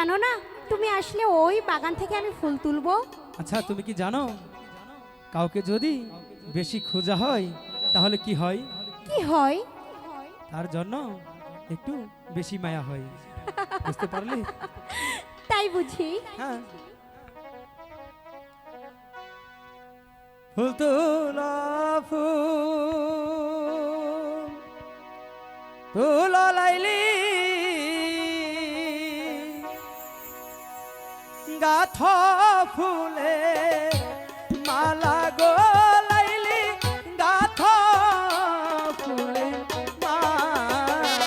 জানো না? তুমি আসলে ওই বাগান থেকে আমি ফুল তুলবো? আচ্ছা তুমি কি জানো? কাউকে যদি বেশি খোঁজা হয় তাহলে কি হয়? কি হয়? তার জন্য একটু বেশি মায়া হয়। বুঝতে পারলি? তাই বুঝি। হ্যাঁ। ফুল তোলা ফুল। তুল লাইলি গাথ ফুলে মালা গো লাইলি গাথ ফুলে মালা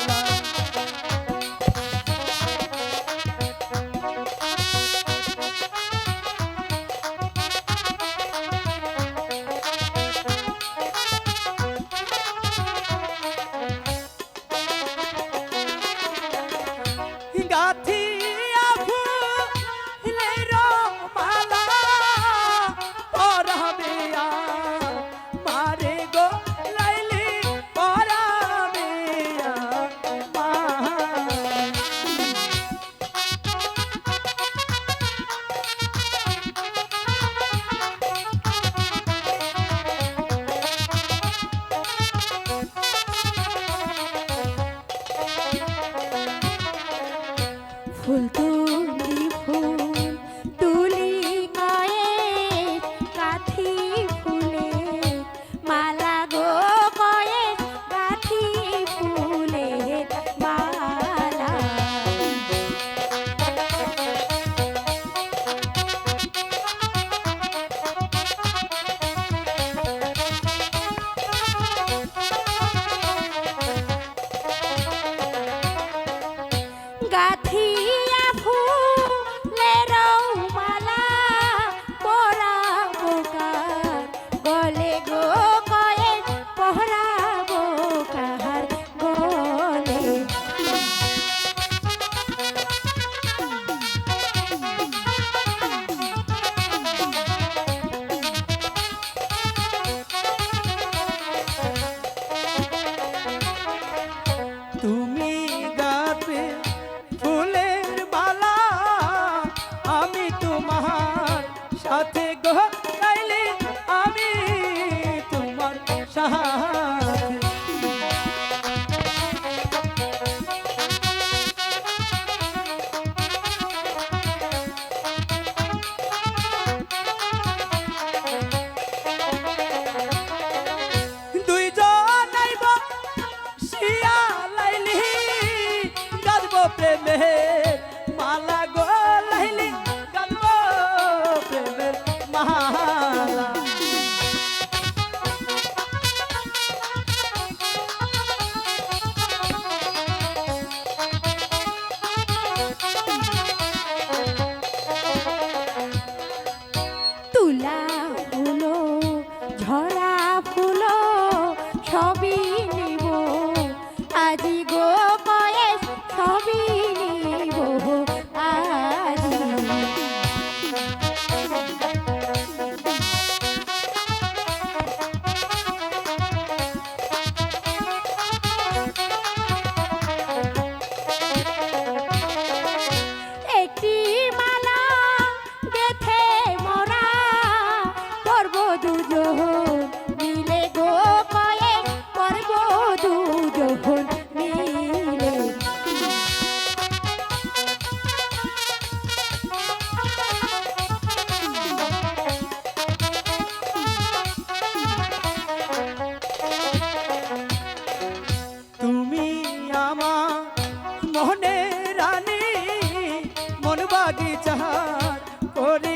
হ্যাঁ, হো নাই উলো ঝরা বিচার করে